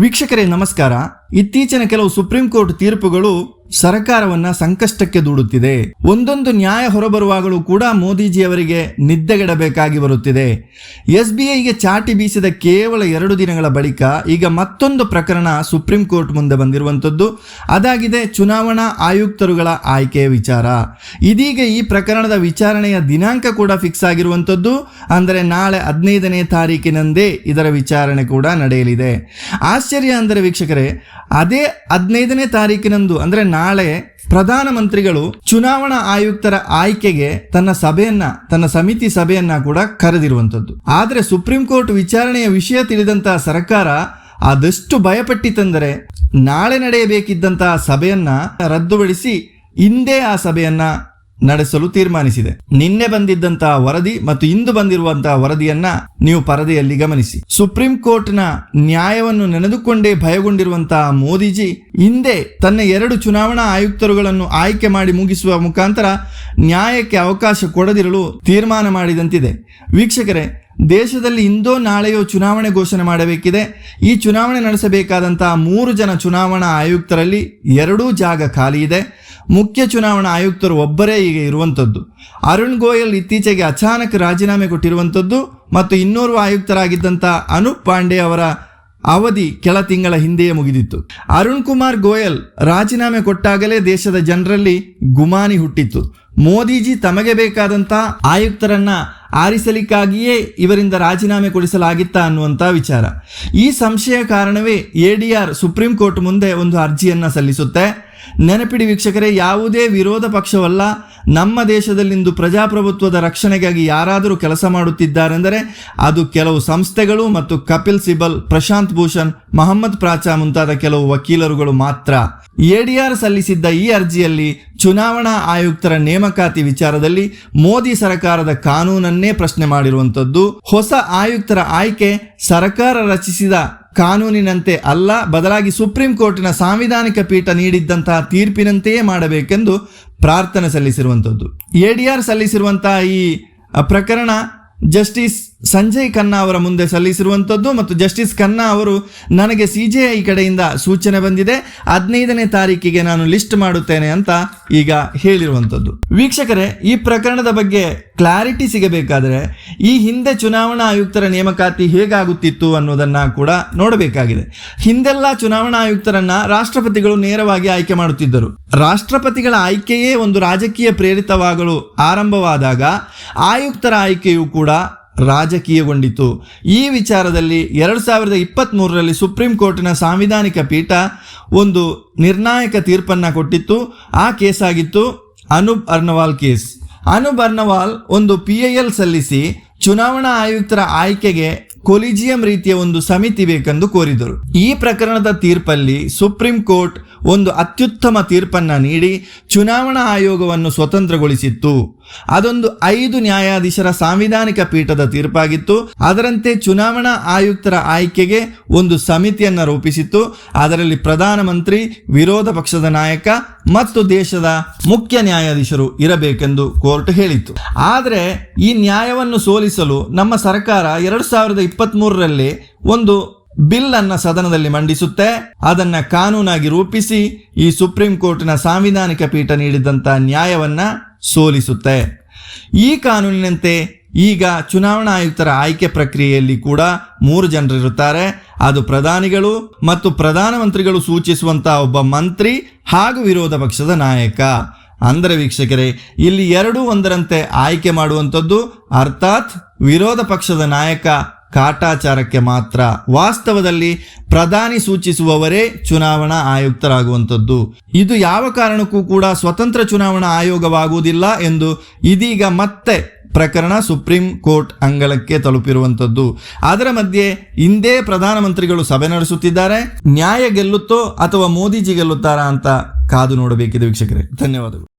ವೀಕ್ಷಕರೇ ನಮಸ್ಕಾರ. ಇತ್ತೀಚಿನ ಕೆಲವು ಸುಪ್ರೀಂ ಕೋರ್ಟ್ ತೀರ್ಪುಗಳು ಸರ್ಕಾರವನ್ನ ಸಂಕಷ್ಟಕ್ಕೆ ದೂಡುತ್ತಿದೆ. ಒಂದೊಂದು ನ್ಯಾಯ ಹೊರಬರುವಾಗಲೂ ಕೂಡ ಮೋದಿಜಿಯವರಿಗೆ ನಿದ್ದೆಗೆಡಬೇಕಾಗಿ ಬರುತ್ತಿದೆ. ಎಸ್ ಬಿ ಐಗೆ ಚಾಟಿ ಬೀಸಿದ ಕೇವಲ ಎರಡು ದಿನಗಳ ಬಳಿಕ ಈಗ ಮತ್ತೊಂದು ಪ್ರಕರಣ ಸುಪ್ರೀಂ ಕೋರ್ಟ್ ಮುಂದೆ ಬಂದಿರುವಂಥದ್ದು. ಅದಾಗಿದೆ ಚುನಾವಣಾ ಆಯುಕ್ತರುಗಳ ಆಯ್ಕೆಯ ವಿಚಾರ. ಇದೀಗ ಈ ಪ್ರಕರಣದ ವಿಚಾರಣೆಯ ದಿನಾಂಕ ಕೂಡ ಫಿಕ್ಸ್ ಆಗಿರುವಂಥದ್ದು. ಅಂದರೆ ನಾಳೆ ಹದಿನೈದನೇ ತಾರೀಕಿನಂದೇ ಇದರ ವಿಚಾರಣೆ ಕೂಡ ನಡೆಯಲಿದೆ. ಆಶ್ಚರ್ಯ ಅಂದರೆ ವೀಕ್ಷಕರೇ, ಅದೇ ಹದಿನೈದನೇ ತಾರೀಕಿನಂದು ಅಂದರೆ ಪ್ರಧಾನಮಂತ್ರಿಗಳು ಚುನಾವಣಾ ಆಯುಕ್ತರ ಆಯ್ಕೆಗೆ ತನ್ನ ಸಭೆಯನ್ನ, ತನ್ನ ಸಮಿತಿ ಸಭೆಯನ್ನ ಕೂಡ ಕರೆದಿರುವಂಥದ್ದು. ಆದರೆ ಸುಪ್ರೀಂ ಕೋರ್ಟ್ ವಿಚಾರಣೆಯ ವಿಷಯ ತಿಳಿದಂತಹ ಸರ್ಕಾರ ಅದೆಷ್ಟು ಭಯಪಟ್ಟಿತೆಂದರೆ ನಾಳೆ ನಡೆಯಬೇಕಿದ್ದಂತಹ ಸಭೆಯನ್ನ ರದ್ದುಪಡಿಸಿ ಇಂದೇ ಆ ಸಭೆಯನ್ನ ನಡೆಸಲು ತೀರ್ಮಾನಿಸಿದೆ. ನಿನ್ನೆ ಬಂದಿದ್ದಂತಹ ವರದಿ ಮತ್ತು ಇಂದು ಬಂದಿರುವಂತಹ ವರದಿಯನ್ನ ನೀವು ಪರದೆಯಲ್ಲಿ ಗಮನಿಸಿ. ಸುಪ್ರೀಂ ಕೋರ್ಟ್ನ ನ್ಯಾಯವನ್ನು ನೆನೆದುಕೊಂಡೇ ಭಯಗೊಂಡಿರುವಂತಹ ಮೋದಿಜಿ ಹಿಂದೆ ತನ್ನ ಎರಡು ಚುನಾವಣಾ ಆಯುಕ್ತರುಗಳನ್ನು ಆಯ್ಕೆ ಮಾಡಿ ಮುಗಿಸುವ ಮುಖಾಂತರ ನ್ಯಾಯಕ್ಕೆ ಅವಕಾಶ ಕೊಡದಿರಲು ತೀರ್ಮಾನ ಮಾಡಿದಂತಿದೆ. ವೀಕ್ಷಕರೇ, ದೇಶದಲ್ಲಿ ಇಂದೋ ನಾಳೆಯೋ ಚುನಾವಣೆ ಘೋಷಣೆ ಮಾಡಬೇಕಿದೆ. ಈ ಚುನಾವಣೆ ನಡೆಸಬೇಕಾದಂತಹ ಮೂರು ಜನ ಚುನಾವಣಾ ಆಯುಕ್ತರಲ್ಲಿ ಎರಡೂ ಜಾಗ ಖಾಲಿ ಇದೆ. ಮುಖ್ಯ ಚುನಾವಣಾ ಆಯುಕ್ತರು ಒಬ್ಬರೇ ಈಗ ಇರುವಂಥದ್ದು ಅರುಣ್ ಗೋಯಲ್ ಇತ್ತೀಚೆಗೆ ಅಚಾನಕ್ ರಾಜೀನಾಮೆ ಕೊಟ್ಟಿರುವಂಥದ್ದು ಮತ್ತು ಇನ್ನೋರ್ವ ಆಯುಕ್ತರಾಗಿದ್ದಂಥ ಅನೂಪ್ ಪಾಂಡೆ ಅವರ ಅವಧಿ ಕೆಲ ತಿಂಗಳ ಹಿಂದೆಯೇ ಮುಗಿದಿತ್ತು. ಅರುಣ್ ಕುಮಾರ್ ಗೋಯಲ್ ರಾಜೀನಾಮೆ ಕೊಟ್ಟಾಗಲೇ ದೇಶದ ಜನರಲ್ಲಿ ಗುಮಾನಿ ಹುಟ್ಟಿತ್ತು. ಮೋದಿಜಿ ತಮಗೆ ಬೇಕಾದಂಥ ಆಯುಕ್ತರನ್ನ ಆರಿಸಲಿಕ್ಕಾಗಿಯೇ ಇವರಿಂದ ರಾಜೀನಾಮೆ ಕೊಡಿಸಲಾಗಿತ್ತ ಅನ್ನುವಂಥ ವಿಚಾರ. ಈ ಸಂಶಯ ಕಾರಣವೇ A D R supreme court ಮುಂದೆ ಒಂದು ಅರ್ಜಿಯನ್ನ ಸಲ್ಲಿಸುತ್ತೆ. ನೆನಪಿಡಿ ವೀಕ್ಷಕರೇ, ಯಾವುದೇ ವಿರೋಧ ಪಕ್ಷವಲ್ಲ, ನಮ್ಮ ದೇಶದಲ್ಲಿಂದು ಪ್ರಜಾಪ್ರಭುತ್ವದ ರಕ್ಷಣೆಗಾಗಿ ಯಾರಾದರೂ ಕೆಲಸ ಮಾಡುತ್ತಿದ್ದಾರೆಂದರೆ ಅದು ಕೆಲವು ಸಂಸ್ಥೆಗಳು ಮತ್ತು ಕಪಿಲ್ ಸಿಬಲ್, ಪ್ರಶಾಂತ್ ಭೂಷಣ್, ಮಹಮ್ಮದ್ ಪ್ರಾಚಾ ಮುಂತಾದ ಕೆಲವು ವಕೀಲರುಗಳು ಮಾತ್ರ. ಎಡಿಆರ್ ಸಲ್ಲಿಸಿದ್ದ ಈ ಅರ್ಜಿಯಲ್ಲಿ ಚುನಾವಣಾ ಆಯುಕ್ತರ ನೇಮಕಾತಿ ವಿಚಾರದಲ್ಲಿ ಮೋದಿ ಸರ್ಕಾರದ ಕಾನೂನನ್ನೇ ಪ್ರಶ್ನೆ ಮಾಡಿರುವಂಥದ್ದು. ಹೊಸ ಆಯುಕ್ತರ ಆಯ್ಕೆ ಸರ್ಕಾರ ರಚಿಸಿದ ಕಾನೂನಿನಂತೆ ಅಲ್ಲ, ಬದಲಾಗಿ ಸುಪ್ರೀಂ ಕೋರ್ಟಿನ ಸಾಂವಿಧಾನಿಕ ಪೀಠ ನೀಡಿದ್ದಂತಹ ತೀರ್ಪಿನಂತೆಯೇ ಮಾಡಬೇಕೆಂದು ಪ್ರಾರ್ಥನೆ ಸಲ್ಲಿಸಿರುವಂಥದ್ದು. ಎಡಿಆರ್ ಸಲ್ಲಿಸಿರುವಂತಹ ಈ ಪ್ರಕರಣ ಜಸ್ಟಿಸ್ ಸಂಜಯ್ ಖನ್ನಾ ಅವರ ಮುಂದೆ ಸಲ್ಲಿಸಿರುವಂಥದ್ದು ಮತ್ತು ಜಸ್ಟಿಸ್ ಖನ್ನಾ ಅವರು ನನಗೆ ಸಿ ಜೆ ಐ ಕಡೆಯಿಂದ ಸೂಚನೆ ಬಂದಿದೆ. ಹದಿನೈದನೇ ತಾರೀಕಿಗೆ ನಾನು ಲಿಸ್ಟ್ ಮಾಡುತ್ತೇನೆ ಅಂತ ಈಗ ಹೇಳಿರುವಂಥದ್ದು. ವೀಕ್ಷಕರೇ, ಈ ಪ್ರಕರಣದ ಬಗ್ಗೆ ಕ್ಲಾರಿಟಿ ಸಿಗಬೇಕಾದರೆ ಈ ಹಿಂದೆ ಚುನಾವಣಾ ಆಯುಕ್ತರ ನೇಮಕಾತಿ ಹೇಗಾಗುತ್ತಿತ್ತು ಅನ್ನೋದನ್ನು ಕೂಡ ನೋಡಬೇಕಾಗಿದೆ. ಹಿಂದೆಲ್ಲ ಚುನಾವಣಾ ಆಯುಕ್ತರನ್ನ ರಾಷ್ಟ್ರಪತಿಗಳು ನೇರವಾಗಿ ಆಯ್ಕೆ ಮಾಡುತ್ತಿದ್ದರು. ರಾಷ್ಟ್ರಪತಿಗಳ ಆಯ್ಕೆಯೇ ಒಂದು ರಾಜಕೀಯ ಪ್ರೇರಿತವಾಗಲು ಆರಂಭವಾದಾಗ ಆಯುಕ್ತರ ಆಯ್ಕೆಯು ಕೂಡ ರಾಜಕೀಯಗೊಂಡಿತು. ಈ ವಿಚಾರದಲ್ಲಿ ಎರಡು ಸಾವಿರದ ಇಪ್ಪತ್ತ್ಮೂರರಲ್ಲಿ ಸುಪ್ರೀಂ ಕೋರ್ಟಿನ ಸಾಂವಿಧಾನಿಕ ಪೀಠ ಒಂದು ನಿರ್ಣಾಯಕ ತೀರ್ಪನ್ನು ಕೊಟ್ಟಿತ್ತು. ಆ ಕೇಸಾಗಿತ್ತು ಅನೂಪ್ ಅರ್ನವಾಲ್ ಕೇಸ್. ಅನೂಪ್ ಅರ್ನವಾಲ್ ಒಂದು ಪಿ ಐ ಸಲ್ಲಿಸಿ ಚುನಾವಣಾ ಆಯುಕ್ತರ ಆಯ್ಕೆಗೆ ಕೊಲಿಜಿಯಂ ರೀತಿಯ ಒಂದು ಸಮಿತಿ ಬೇಕೆಂದು ಕೋರಿದರು. ಈ ಪ್ರಕರಣದ ತೀರ್ಪಲ್ಲಿ ಸುಪ್ರೀಂ ಕೋರ್ಟ್ ಒಂದು ಅತ್ಯುತ್ತಮ ತೀರ್ಪನ್ನು ನೀಡಿ ಚುನಾವಣಾ ಆಯೋಗವನ್ನು ಸ್ವತಂತ್ರಗೊಳಿಸಿತ್ತು. ಅದೊಂದು ಐದು ನ್ಯಾಯಾಧೀಶರ ಸಾಂವಿಧಾನಿಕ ಪೀಠದ ತೀರ್ಪಾಗಿತ್ತು. ಅದರಂತೆ ಚುನಾವಣಾ ಆಯುಕ್ತರ ಆಯ್ಕೆಗೆ ಒಂದು ಸಮಿತಿಯನ್ನು ರೂಪಿಸಿತ್ತು. ಅದರಲ್ಲಿ ಪ್ರಧಾನಮಂತ್ರಿ, ವಿರೋಧ ಪಕ್ಷದ ನಾಯಕ ಮತ್ತು ದೇಶದ ಮುಖ್ಯ ನ್ಯಾಯಾಧೀಶರು ಇರಬೇಕೆಂದು ಕೋರ್ಟ್ ಹೇಳಿತ್ತು. ಆದರೆ ಈ ನ್ಯಾಯವನ್ನು ಸೋಲಿಸಲು ನಮ್ಮ ಸರ್ಕಾರ ಎರಡು ಸಾವಿರದ ಇಪ್ಪತ್ತ್ ಮೂರರಲ್ಲಿ ಒಂದು ಬಿಲ್ ಅನ್ನ ಸದನದಲ್ಲಿ ಮಂಡಿಸುತ್ತೆ. ಅದನ್ನ ಕಾನೂನಾಗಿ ರೂಪಿಸಿ ಈ ಸುಪ್ರೀಂ ಕೋರ್ಟ್ನ ಸಾಂವಿಧಾನಿಕ ಪೀಠ ನೀಡಿದಂತ ನ್ಯಾಯವನ್ನ ಸೋಲಿಸುತ್ತೆ. ಈ ಕಾನೂನಿನಂತೆ ಈಗ ಚುನಾವಣಾ ಆಯುಕ್ತರ ಆಯ್ಕೆ ಪ್ರಕ್ರಿಯೆಯಲ್ಲಿ ಕೂಡ ಮೂರು ಜನರಿರುತ್ತಾರೆ. ಅದು ಪ್ರಧಾನಿಗಳು ಮತ್ತು ಪ್ರಧಾನಮಂತ್ರಿಗಳು ಸೂಚಿಸುವಂತಹ ಒಬ್ಬ ಮಂತ್ರಿ ಹಾಗೂ ವಿರೋಧ ಪಕ್ಷದ ನಾಯಕ. ಅಂದರೆ ವೀಕ್ಷಕರೇ, ಇಲ್ಲಿ ಎರಡೂ ಒಂದರಂತೆ ಆಯ್ಕೆ ಮಾಡುವಂಥದ್ದು, ಅರ್ಥಾತ್ ವಿರೋಧ ಪಕ್ಷದ ನಾಯಕ ಕಾಟಾಚಾರಕ್ಕೆ ಮಾತ್ರ. ವಾಸ್ತವದಲ್ಲಿ ಪ್ರಧಾನಿ ಸೂಚಿಸುವವರೇ ಚುನಾವಣಾ ಆಯುಕ್ತರಾಗುವಂಥದ್ದು. ಇದು ಯಾವ ಕಾರಣಕ್ಕೂ ಕೂಡ ಸ್ವತಂತ್ರ ಚುನಾವಣಾ ಆಯೋಗವಾಗುವುದಿಲ್ಲ ಎಂದು ಇದೀಗ ಮತ್ತೆ ಪ್ರಕರಣ ಸುಪ್ರೀಂ ಕೋರ್ಟ್ ಅಂಗಳಕ್ಕೆ ತಲುಪಿರುವಂಥದ್ದು. ಅದರ ಮಧ್ಯೆ ಇಂದೇ ಪ್ರಧಾನಮಂತ್ರಿಗಳು ಸಭೆ ನಡೆಸುತ್ತಿದ್ದಾರೆ. ನ್ಯಾಯ ಗೆಲ್ಲುತ್ತೋ ಅಥವಾ ಮೋದಿಜಿ ಗೆಲ್ಲುತ್ತಾರಾ ಅಂತ ಕಾದು ನೋಡಬೇಕಿದೆ ವೀಕ್ಷಕರೇ. ಧನ್ಯವಾದಗಳು.